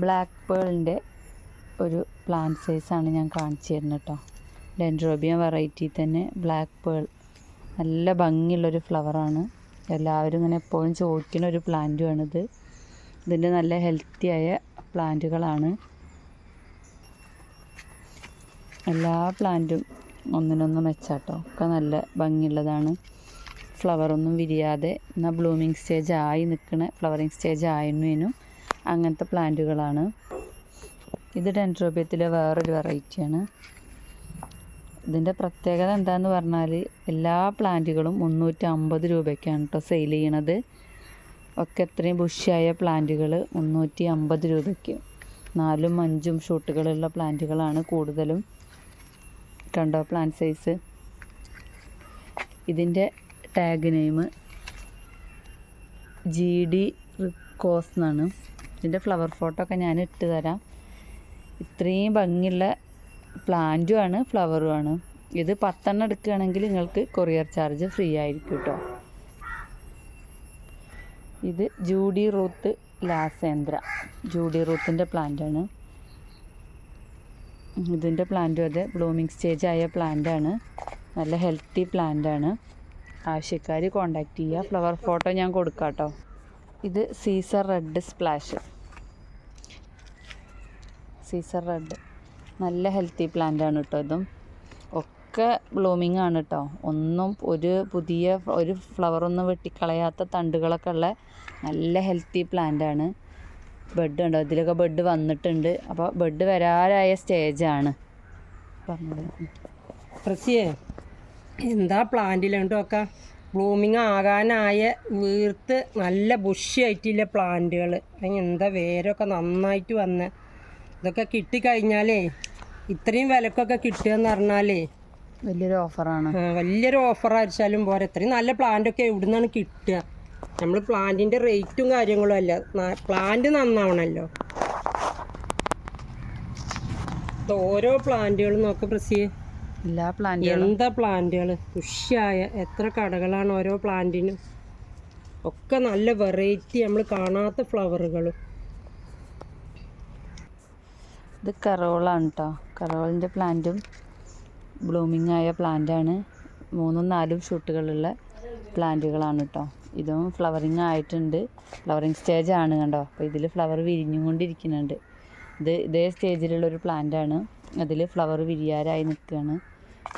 Black പേളിന്റെ ഒരു plant സൈസാണ് ഞാൻ കാണിച്ചു തരുന്നത് കേട്ടോ. ഡെൻഡ്രോബിയ വെറൈറ്റി തന്നെ ബ്ലാക്ക് പേൾ നല്ല ഭംഗിയുള്ളൊരു ഫ്ലവറാണ് എല്ലാവരും ഇങ്ങനെ എപ്പോഴും ചോദിക്കുന്ന ഒരു പ്ലാന്റുമാണിത് ഇതിന്റെ നല്ല ഹെൽത്തിയായ പ്ലാന്റുകളാണ് എല്ലാ പ്ലാന്റും ഒന്നിനൊന്ന് മെച്ചാട്ടോ ഒക്കെ നല്ല ഭംഗിയുള്ളതാണ്. ഫ്ലവറൊന്നും വിരിയാതെ എന്നാൽ ബ്ലൂമിങ് സ്റ്റേജ് ആയി നിൽക്കുന്ന ഫ്ലവറിങ് സ്റ്റേജ് ആയിരുന്നേനും അങ്ങനത്തെ പ്ലാന്റുകളാണ്. ഇത് ഡെൻഡ്രോബിയത്തിലെ വേറൊരു വെറൈറ്റിയാണ്. ഇതിന്റെ പ്രത്യേകത എന്താന്ന് പറഞ്ഞാൽ എല്ലാ പ്ലാന്റുകളും മുന്നൂറ്റി അമ്പത് രൂപയ്ക്കാണ് കേട്ടോ സെയിൽ ചെയ്യണത്. ഒക്കെ ഇത്രയും ബുഷിയായ പ്ലാന്റുകൾ മുന്നൂറ്റി അമ്പത് രൂപയ്ക്ക്. നാലും അഞ്ചും ഷൂട്ടുകളുള്ള പ്ലാന്റുകളാണ് കൂടുതലും. കണ്ടോ പ്ലാന്റ് സൈസ്? ഇതിന്റെ ടാഗ് നെയിം ജി ഡി റിക്കോസ് എന്നാണ്. ഇതിന്റെ ഫ്ലവർ ഫോട്ടോ ഒക്കെ ഞാൻ ഇട്ട് തരാം. ഇത്രയും ഭംഗിയുള്ള പ്ലാന്റും ആണ് ഫ്ലവറും ആണ്. ഇത് പത്തെണ്ണം എടുക്കുകയാണെങ്കിൽ നിങ്ങൾക്ക് കൊറിയർ ചാർജ് ഫ്രീ ആയിരിക്കും കേട്ടോ ഇത് ജൂഡി റൂത്ത് ലാസേന്ദ്ര. ജൂഡി റൂത്തിന്റെ പ്ലാന്റാണ് ഇതിന്റെ പ്ലാന്റും അതെ ബ്ലൂമിങ് സ്റ്റേജ് ആയ പ്ലാന്റാണ് നല്ല ഹെൽത്തി പ്ലാന്റാണ് ആവശ്യക്കാർ കോണ്ടാക്ട് ചെയ്യുക ഫ്ലവർ ഫോട്ടോ ഞാൻ കൊടുക്കാം കേട്ടോ ഇത് Caesar red splash Caesar red. നല്ല ഹെൽത്തി പ്ലാന്റ് ആണ് കേട്ടോ ഇതും. ഒക്കെ ബ്ലൂമിങ് ആണ് കേട്ടോ ഒന്നും ഒരു പുതിയ ഒരു ഫ്ലവറൊന്നും വെട്ടിക്കളയാത്ത തണ്ടുകളൊക്കെ ഉള്ള നല്ല ഹെൽത്തി പ്ലാന്റ് ആണ്. ബെഡ് ഉണ്ടോ? ഇതിലൊക്കെ ബെഡ് വന്നിട്ടുണ്ട്. അപ്പോൾ ബെഡ് വരാറായ സ്റ്റേജാണ് പറഞ്ഞത് പ്രസിയേ എന്താ പ്ലാന്റിലുണ്ടൊക്കെ ബ്ലൂമിങ് ആകാനായ വീർത്ത് നല്ല ബുഷി ആയിട്ടില്ല പ്ലാന്റുകൾ എന്താ വേരൊക്കെ നന്നായിട്ട് വന്ന്? ഇതൊക്കെ കിട്ടിക്കഴിഞ്ഞാലേ ഇത്രയും വിലക്കൊക്കെ കിട്ടുകയെന്ന് പറഞ്ഞാലേ വലിയൊരു ഓഫറാണ്. വലിയൊരു ഓഫർ അടിച്ചാലും പോരെ. ഇത്രയും നല്ല പ്ലാന്റ് പ്ലാന്റൊക്കെ എവിടുന്നാണ് കിട്ടുക? നമ്മൾ പ്ലാന്റിന്റെ റേറ്റും കാര്യങ്ങളും അല്ല. പ്ലാന്റ് നന്നാവണല്ലോ. ഓരോ പ്ലാന്റുകളും നോക്ക് പ്രസി എല്ലാ പ്ലാന്റുകളും. എന്താ പ്ലാന്റുകൾ പുഷ്യായ എത്ര കടകളാണ് ഓരോ പ്ലാന്റിനും. ഒക്കെ നല്ല വെറൈറ്റി നമ്മൾ കാണാത്ത ഫ്ലവറുകൾ ഇത് കറോളാണ് കേട്ടോ കറോളിന്റെ പ്ലാന്റും ബ്ലൂമിങ് ആയ പ്ലാന്റാണ്. മൂന്നും നാലും ഷൂട്ടുകളുള്ള പ്ലാന്റുകളാണ് കേട്ടോ ഇതും ഫ്ലവറിങ് ആയിട്ടുണ്ട്. ഫ്ലവറിങ് സ്റ്റേജ് ആണ് കണ്ടോ? അപ്പോൾ ഇതിൽ ഫ്ലവർ വിരിഞ്ഞും കൊണ്ടിരിക്കുന്നുണ്ട്. ഇത് ഇതേ സ്റ്റേജിലുള്ള ഒരു പ്ലാന്റാണ്. അതിൽ ഫ്ലവർ വിരിയാറായി നിൽക്കുകയാണ്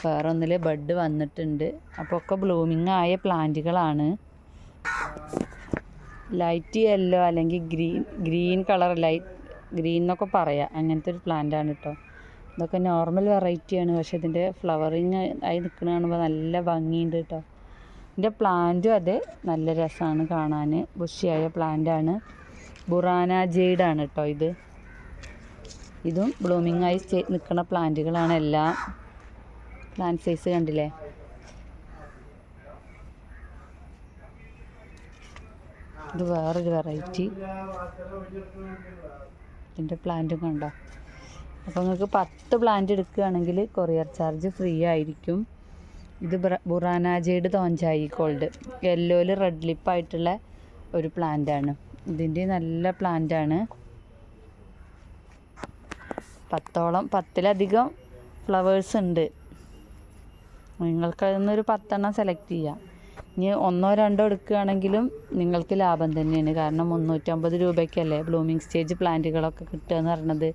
വേറെ ഒന്നിൽ ബഡ് വന്നിട്ടുണ്ട്. അപ്പോൾ ഒക്കെ ബ്ലൂമിങ് ആയ പ്ലാന്റുകളാണ്. ലൈറ്റ് യെല്ലോ അല്ലെങ്കിൽ green green colour light green എന്നൊക്കെ പറയാം. അങ്ങനത്തെ ഒരു പ്ലാന്റ് ആണ് കേട്ടോ ഇതൊക്കെ നോർമൽ വെറൈറ്റിയാണ് പക്ഷെ ഇതിന്റെ ഫ്ലവറിങ് ആയി നിൽക്കുന്ന കാണുമ്പോൾ നല്ല ഭംഗിയുണ്ട് കേട്ടോ ഇതിന്റെ പ്ലാന്റും അതെ നല്ല രസമാണ് കാണാൻ ബുഷിയായ പ്ലാന്റാണ് ബുറാന ജെയ്ഡാണ് കേട്ടോ ഇത്. ഇതും ബ്ലൂമിങ് ആയി നിൽക്കുന്ന പ്ലാന്റുകളാണ് എല്ലാം പ്ലാന്റ് സൈസ് കണ്ടില്ലേ? ഇത് വേറൊരു വെറൈറ്റി ഇതിന്റെ പ്ലാന്റും കണ്ടോ? അപ്പോൾ നിങ്ങൾക്ക് പത്ത് പ്ലാന്റ് എടുക്കുകയാണെങ്കിൽ കൊറിയർ ചാർജ് ഫ്രീ ആയിരിക്കും. ഇത് ബുറാനാജയുടെ തോഞ്ചായി ഗോൾഡ് യെല്ലോയിൽ റെഡ് ലിപ്പായിട്ടുള്ള ഒരു പ്ലാന്റാണ് ഇതിന്റെ നല്ല പ്ലാന്റാണ് പത്തോളം പത്തിലധികം ഫ്ലവേഴ്സ് ഉണ്ട്. നിങ്ങൾക്ക് അതിൽ നിന്നൊരു പത്തെണ്ണം സെലക്ട് ചെയ്യാം. ഇനി ഒന്നോ രണ്ടോ എടുക്കുകയാണെങ്കിലും നിങ്ങൾക്ക് ലാഭം തന്നെയാണ്. കാരണം മുന്നൂറ്റമ്പത് രൂപയ്ക്കല്ലേ ബ്ലൂമിങ് സ്റ്റേജ് പ്ലാന്റുകളൊക്കെ കിട്ടുക എന്ന് പറഞ്ഞത്.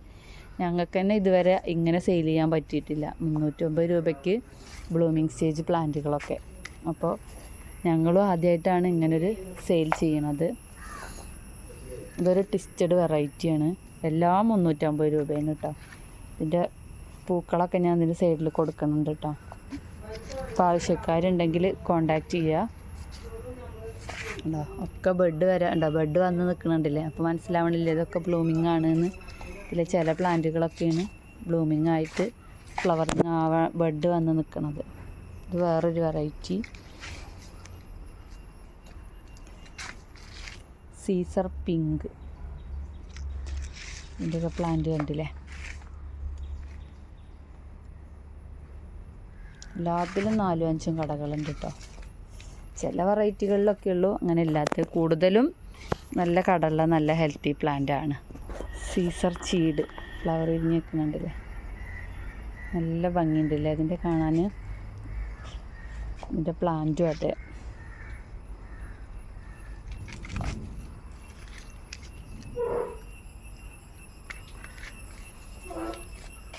ഞങ്ങൾക്ക് തന്നെ ഇതുവരെ ഇങ്ങനെ സെയിൽ ചെയ്യാൻ പറ്റിയിട്ടില്ല. മുന്നൂറ്റമ്പത് രൂപയ്ക്ക് ബ്ലൂമിങ് സ്റ്റേജ് പ്ലാന്റുകളൊക്കെ അപ്പോൾ ഞങ്ങളും ആദ്യമായിട്ടാണ് ഇങ്ങനൊരു സെയിൽ ചെയ്യണത്. ഇതൊരു ട്വിസ്റ്റഡ് വെറൈറ്റിയാണ് എല്ലാം മുന്നൂറ്റമ്പത് രൂപയാണ് കേട്ടോ. ഇതിന്റെ പൂക്കളൊക്കെ ഞാൻ ഇതിന്റെ സൈഡിൽ കൊടുക്കുന്നുണ്ട് കേട്ടോ. അപ്പോൾ ആവശ്യക്കാരുണ്ടെങ്കിൽ കോണ്ടാക്ട് ചെയ്യുക. ഉണ്ടോ? ഒക്കെ ബെഡ് വരാ ഉണ്ടോ? ബെഡ് വന്ന് നിൽക്കുന്നുണ്ടല്ലേ അപ്പോൾ മനസ്സിലാവണില്ലേ? ഇതൊക്കെ ബ്ലൂമിങ് ആണെന്ന്. ഇതിലെ ചില പ്ലാന്റുകളൊക്കെയാണ് ബ്ലൂമിങ് ആയിട്ട് ഫ്ലവറിങ് ആവാ ബെഡ് വന്ന് നിൽക്കുന്നത് ഇത് വേറൊരു വെറൈറ്റി സീസർ പിങ്ക് ഇതിന്റെയൊക്കെ പ്ലാന്റ് കണ്ടില്ലേ? എല്ലാത്തിലും നാലും അഞ്ചും കടകളുണ്ട് കേട്ടോ ചില വെറൈറ്റികളിലൊക്കെ ഉള്ളൂ അങ്ങനെ ഇല്ലാത്ത കൂടുതലും നല്ല കടലുള്ള നല്ല ഹെൽത്തി പ്ലാന്റ് ആണ്. സീസർ ചീട് ഫ്ലവർ വിരിഞ്ഞ് നിൽക്കുന്നുണ്ടല്ലേ നല്ല ഭംഗിയുണ്ടല്ലേ അതിന്റെ കാണാൻ? ഇതിന്റെ പ്ലാന്റും അതെ.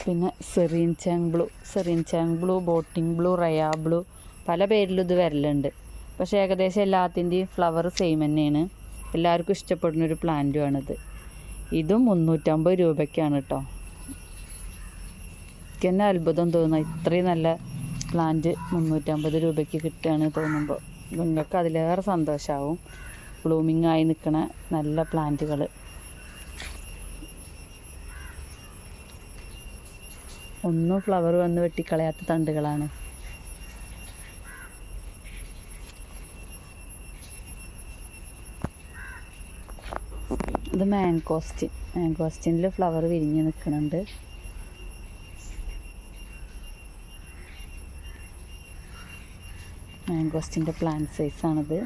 പിന്നെ Serene Chang blue Serene Chang blue boating blue റയാ ബ്ലൂ പല പേരിലും ഇത് വരലുണ്ട്. പക്ഷേ ഏകദേശം എല്ലാത്തിന്റെയും ഫ്ലവർ സെയിം തന്നെയാണ്. എല്ലാവർക്കും ഇഷ്ടപ്പെടുന്ന ഒരു പ്ലാന്റുമാണിത് ഇതും മുന്നൂറ്റമ്പത് രൂപയ്ക്കാണ് കേട്ടോ എനിക്ക് തന്നെ അത്ഭുതം തോന്നുന്നു. ഇത്രയും നല്ല പ്ലാന്റ് മുന്നൂറ്റമ്പത് രൂപയ്ക്ക് കിട്ടുകയാണ് തോന്നുമ്പോൾ നിങ്ങൾക്ക് അതിലേറെ സന്തോഷമാവും ബ്ലൂമിംഗ് ആയി നിൽക്കുന്ന നല്ല പ്ലാന്റുകൾ ഒന്നും ഫ്ലവർ വന്ന് വെട്ടിക്കളയാത്ത തണ്ടുകളാണ്. ഇത് മാങ്കോസ്റ്റിൻ മാങ്കോസ്റ്റിനിൽ ഫ്ലവർ വിരിഞ്ഞ് നിൽക്കുന്നുണ്ട് മാങ്കോസ്റ്റിന്റെ പ്ലാന്റ് സൈസാണിത്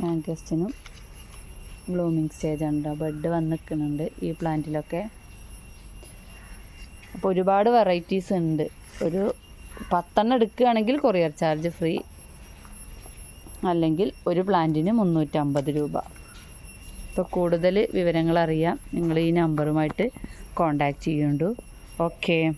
മാങ്കോസ്റ്റിനും ബ്ലൂമിങ് സ്റ്റേജ് ഉണ്ട് ബഡ് വന്ന് നിൽക്കുന്നുണ്ട് ഈ പ്ലാന്റിലൊക്കെ അപ്പോൾ ഒരുപാട് വെറൈറ്റീസ് ഉണ്ട്. ഒരു പത്തെണ്ണം എടുക്കുകയാണെങ്കിൽ കൊറിയർ ചാർജ് ഫ്രീ അല്ലെങ്കിൽ ഒരു പ്ലാന്റിന് മുന്നൂറ്റമ്പത് രൂപ. ഇപ്പോൾ കൂടുതൽ വിവരങ്ങൾ അറിയാം. നിങ്ങൾ ഈ നമ്പറുമായിട്ട് കോണ്ടാക്ട് ചെയ്യുന്നുണ്ടു ഓക്കേ.